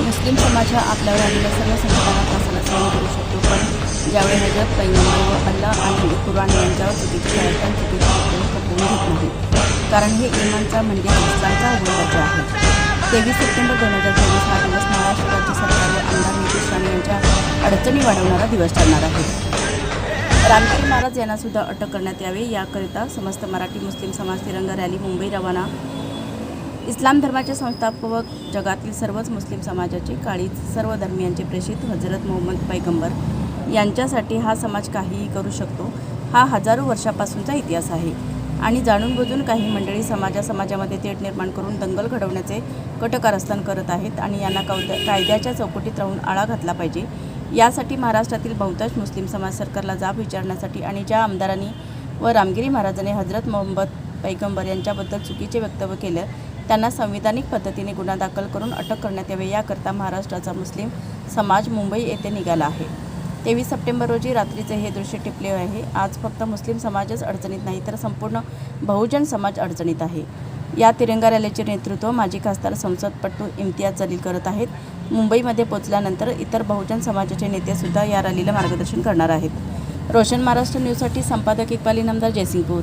मुस्लिम समाज हा आपल्यावर आलेल्या सर्व संकटांना सहन करू शकतो पण ज्यावेळी हजरत पैगंबर व अल्लाह आणि कुराण यांच्यावर चुकीचे कार्यक्रम चुकीचे पकडून घेत नाही कारण हे इमानचा म्हणजे इस्लामचा अभिवाद्य आहे. तेवीस सप्टेंबर दोन हजार चोवीस हा दिवस महाराष्ट्र राज्य सरकार व आमदार नितीश राणे यांच्या अडचणी वाढवणारा दिवस ठरणार आहे. रामगिरी महाराज यांनासुद्धा अटक करण्यात यावे याकरिता समस्त मराठी मुस्लिम समाज तिरंगा रॅली मुंबई रवाना इस्लाम धर्माचे संस्थापक जगातील सर्वच मुस्लिम समाजाचे काळीज सर्व धर्मियांचे प्रेषित हजरत मोहम्मद पैगंबर यांच्यासाठी हा समाज काहीही करू शकतो हा हजारो वर्षापासूनचा इतिहास आहे. आणि जाणून बुजून काही मंडळी समाजा समाजामध्ये तेट निर्माण करून दंगल घडवण्याचे कटकारस्थान करत आहेत आणि यांना कायद्या कायद्याच्या चौकटीत राहून आळा घातला पाहिजे. यासाठी महाराष्ट्रातील बहुतांश मुस्लिम समाज सरकारला जाब विचारण्यासाठी आणि ज्या आमदारांनी व रामगिरी महाराजांनी हजरत मोहम्मद पैगंबर यांच्याबद्दल चुकीचे वक्तव्य केलं त्यांना संविधानिक पद्धतीने गुन्हा दाखल करून अटक करण्यात यावी. याकरता महाराष्ट्राचा मुस्लिम समाज मुंबई येथे निघाला आहे. तेवीस सप्टेंबर रोजी रात्रीचे हे दृश्य टिपले आहे. आज फक्त मुस्लिम समाजच अडचणीत नाही तर संपूर्ण बहुजन समाज अडचणीत आहे. या तिरंगा रॅलीचे नेतृत्व माजी खासदार संसदपटू इम्तियाज जलील करत आहेत. मुंबईमध्ये पोचल्यानंतर इतर बहुजन समाजाचे नेतेसुद्धा या रॅलीला मार्गदर्शन करणार आहेत. रोशन महाराष्ट्र न्यूजसाठी संपादक इक्बाली नामदार जयसिंगपूर.